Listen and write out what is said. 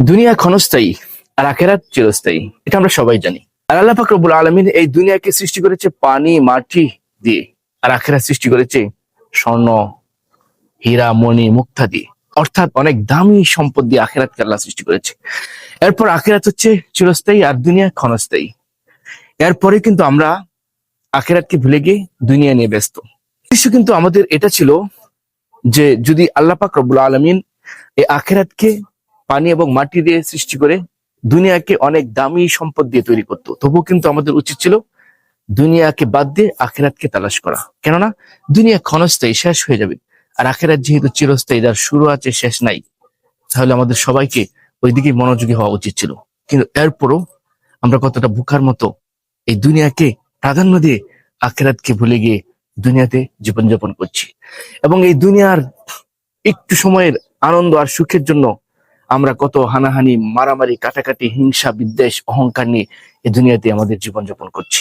দুনিয়া ক্ষণস্থায়ী আর আখেরাত চিরস্থায়ী, এটা আমরা সবাই জানি। আর আল্লাহ পাক রব্বুল আলমিন এই দুনিয়াকে সৃষ্টি করেছে পানি, মাটি দিয়ে, আর আখেরাত সৃষ্টি করেছে স্বর্ণ, হীরা, মণি, মুক্তা দিয়ে। অর্থাৎ অনেক দামি সম্পদ দিয়ে আখেরাতকে আল্লাহ সৃষ্টি করেছে। এরপর আখেরাত হচ্ছে চিরস্থায়ী আর দুনিয়া ক্ষণস্থায়ী। এরপরে কিন্তু আমরা আখেরাতকে ভুলে গিয়ে দুনিয়া নিয়ে ব্যস্ত। কিন্তু আমাদের এটা ছিল যে যদি আল্লাহ পাক আলমিন এই আখেরাতকে পানি এবং মাটি দিয়ে সৃষ্টি করে দুনিয়াকে অনেক দামি সম্পদ দিয়ে তৈরি করতো। তবু কিন্তু আমাদের উচিত ছিল দুনিয়াকে বাদ দিয়ে আখেরাতকে তালাশ করা। কেননা, দুনিয়া ক্ষণস্থায়ী শেষ হয়ে যাবে আর আখেরাত যেহেতু চিরস্থায়ী, যার শুরু আছে, শেষ নাই, তাহলে আমাদের সবাইকে ওইদিকে মনোযোগী হওয়া উচিত ছিল। কিন্তু এরপরও আমরা কতটা বুকার মতো এই দুনিয়াকে প্রাধান্য দিয়ে আখেরাতকে ভুলে গিয়ে দুনিয়াতে জীবনযাপন করছি। এবং এই দুনিয়ার একটু সময়ের আনন্দ আর সুখের জন্য আমরা কত হানাহানি মারামারি কাটাকাটি হিংসা বিদ্বেষ অহংকার নিয়ে এ দুনিয়াতে আমাদের জীবনযাপন করছি।